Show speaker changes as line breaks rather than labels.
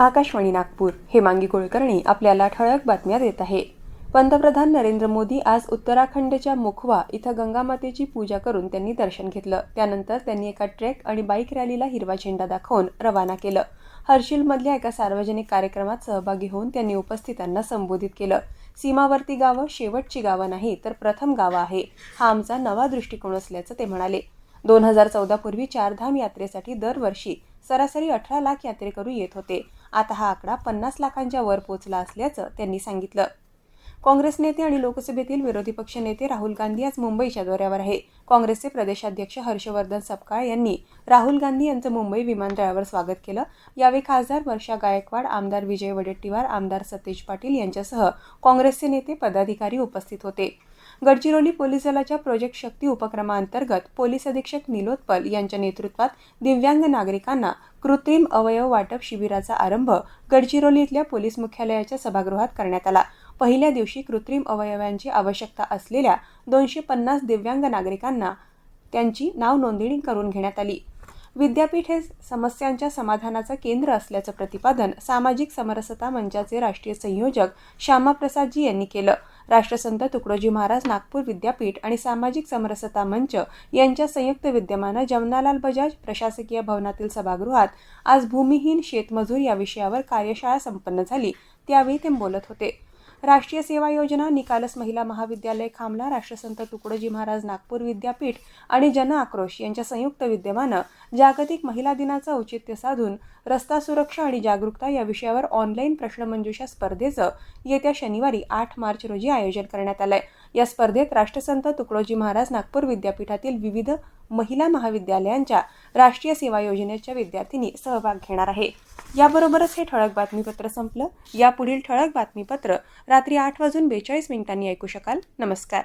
आकाशवाणी नागपूर. हेमांगी कुलकर्णी आपल्याला ठळक बातम्या देत आहे. पंतप्रधान नरेंद्र मोदी आज उत्तराखंडच्या मुखवा इथं गंगामातेची पूजा करून त्यांनी दर्शन घेतलं. त्यानंतर त्यांनी एका ट्रेक आणि बाईक रॅलीला हिरवा झेंडा दाखवून रवाना केलं. हर्षिलमधल्या एका सार्वजनिक कार्यक्रमात सहभागी होऊन त्यांनी उपस्थितांना संबोधित केलं. सीमावर्ती गावं शेवटची गावं नाही तर प्रथम गावं आहे. हा आमचा नवा दृष्टिकोन असल्याचं ते म्हणाले. दोन हजार चौदा पूर्वी चारधाम यात्रेसाठी दरवर्षी सरासरी अठरा लाख यात्रेकरू येत होते. आता हा आकडा पन्नास लाखांच्या वर पोचला असल्याचं त्यांनी सांगितलं. काँग्रेस नेते आणि लोकसभेतील विरोधी पक्ष नेते राहुल गांधी आज मुंबईच्या दौऱ्यावर आहे. काँग्रेसचे प्रदेशाध्यक्ष हर्षवर्धन सपकाळ यांनी राहुल गांधी यांचं मुंबई विमानतळावर स्वागत केलं. यावेळी खासदार वर्षा गायकवाड आमदार विजय वडेट्टीवार आमदार सतेज पाटील यांच्यासह काँग्रेसचे नेते पदाधिकारी उपस्थित होते. गडचिरोली पोलीस दलाच्या प्रोजेक्ट शक्ती उपक्रमाअंतर्गत पोलीस अधीक्षक निलोत्पल यांच्या नेतृत्वात दिव्यांग नागरिकांना कृत्रिम अवयव वाटप शिबिराचा आरंभ गडचिरोली इथल्या पोलीस मुख्यालयाच्या सभागृहात करण्यात आला. पहिल्या दिवशी कृत्रिम अवयवांची आवश्यकता असलेल्या दोनशे पन्नास दिव्यांग नागरिकांना त्यांची नाव नोंदणी करून घेण्यात आली. विद्यापीठ हे समस्यांच्या समाधानाचं केंद्र असल्याचं प्रतिपादन सामाजिक समरसता मंचाचे राष्ट्रीय संयोजक श्यामाप्रसादजी यांनी केलं. राष्ट्रसंत तुकडोजी महाराज नागपूर विद्यापीठ आणि सामाजिक समरसता मंच यांच्या संयुक्त विद्यमानं जमनालाल बजाज प्रशासकीय भवनातील सभागृहात आज भूमिहीन शेतमजूर या विषयावर कार्यशाळा संपन्न झाली. त्यावेळी ते बोलत होते. राष्ट्रीय सेवा योजना निकालस महिला महाविद्यालय खामला राष्ट्रसंत तुकडोजी महाराज नागपूर विद्यापीठ आणि जन आक्रोश यांच्या संयुक्त विद्यमानं जागतिक महिला दिनाचं औचित्य साधून रस्ता सुरक्षा आणि जागरूकता या विषयावर ऑनलाईन प्रश्नमंजुषा स्पर्धेचं येत्या शनिवारी आठ मार्च रोजी आयोजन करण्यात आलं आहे या स्पर्धेत राष्ट्रसंत तुकडोजी महाराज नागपूर विद्यापीठातील विविध महिला महाविद्यालयांच्या राष्ट्रीय सेवा योजनेच्या विद्यार्थिनी सहभाग घेणार आहे. याबरोबरच हे ठळक बातमीपत्र संपलं. यापुढील ठळक बातमीपत्र रात्री आठ वाजून बेचाळीस मिनिटांनी ऐकू शकाल. नमस्कार.